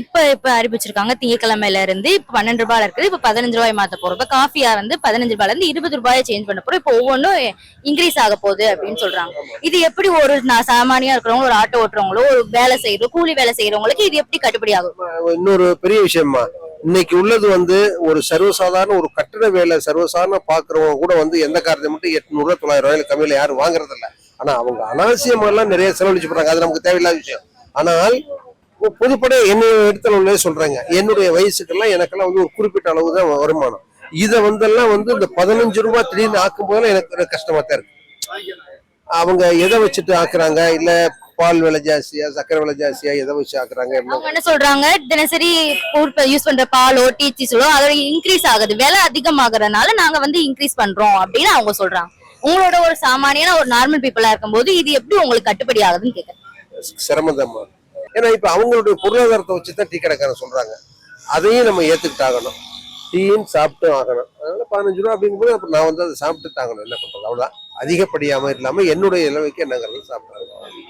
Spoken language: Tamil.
இப்ப இப்ப அறிவிச்சிருக்காங்க. திங்கக்கிழமையில இருந்து இப்ப பன்னெண்டு ரூபாயில இருக்குது. இப்ப பதினஞ்சு ரூபாய் மாத்த போறோம். இப்ப காஃபியா வந்து பதினஞ்சு ரூபாயில இருந்து இருபது ரூபாய் சேஞ்ச் பண்ண போறோம். இப்ப ஒவ்வொன்றும் இன்க்ரீஸ் ஆக போகுது அப்படின்னு சொல்றாங்க. இது எப்படி ஒரு நான் சாமானியா இருக்கிறவங்க ஒரு ஆட்டோ ஓட்டுறவங்களோ ஒரு வேலை செய்யறோம் கூலி வேலை செய்யறவங்களுக்கு இது எப்படி கட்டுப்படி ஆகும்? இன்னொரு பெரிய விஷயமா இன்னைக்கு உள்ளது வந்து ஒரு சர்வசாதாரண ஒரு கட்டட வேலை சர்வசாதாரண பாக்குறவங்க கூட வந்து எந்த காரணத்தை மட்டும் எட்நூறு தொள்ளாயிரம் ரூபாயில கம்மியில யாரும் வாங்குறது இல்ல ஆனா அவங்க அனாவசியமெல்லாம் நிறைய செலவழிச்சு போறாங்க. அது நமக்கு தேவையில்லாத விஷயம். ஆனால் பொ- பொதுப்பட என்னை எடுத்தளவுல சொல்றாங்க. என்னுடைய வயசுக்கெல்லாம் எனக்கெல்லாம் வந்து ஒரு குறிப்பிட்ட அளவு தான் வருமானம். இதை வந்தெல்லாம் வந்து இந்த பதினஞ்சு ரூபாய் திடீர்னு ஆக்கும் போதெல்லாம் எனக்கு கஷ்டமா தான் இருக்கு. அவங்க எதை வச்சுட்டு ஆக்குறாங்க? இல்ல பால் விலை ஜாஸ்தியா சக்கரை விலை ஜாஸ்தியா எதை வச்சு ஆக்குறாங்க? அவங்க என்ன சொல்றாங்க? தினசரி யூஸ் பண்ற பாலோ டீச்சிஸோ அதோட இன்க்ரீஸ் ஆகுது. விலை அதிகமாகறதுனால நாங்க வந்து இன்க்ரீஸ் பண்றோம் அப்படின்னு அவங்க சொல்றாங்க. உங்களோட ஒரு சாமானியான ஒரு நார்மல் பீப்புளா இருக்கும்போது இது எப்படி உங்களுக்கு கட்டுப்படி ஆகுதுன்னு கேக்குறேன். சிரமதம்மா ஏன்னா இப்ப அவங்களுடைய பொருளாதாரத்தை வச்சு தான் டீ கடைக்காரன் சொல்றாங்க. அதையும் நம்ம ஏற்றுக்கிட்டாகணும் டீயும் சாப்பிட்டு ஆகணும். அதனால பதினஞ்சு ரூபா அப்படிங்கும்போது அப்புறம் நான் வந்து அதை சாப்பிட்டு தாங்கணும் என்ன பண்றது? அவ்வளவுதான். அதிகப்படியாம இல்லாம என்னுடைய நிலைமைக்கு என்னங்கிறது சாப்பிட்டாங்க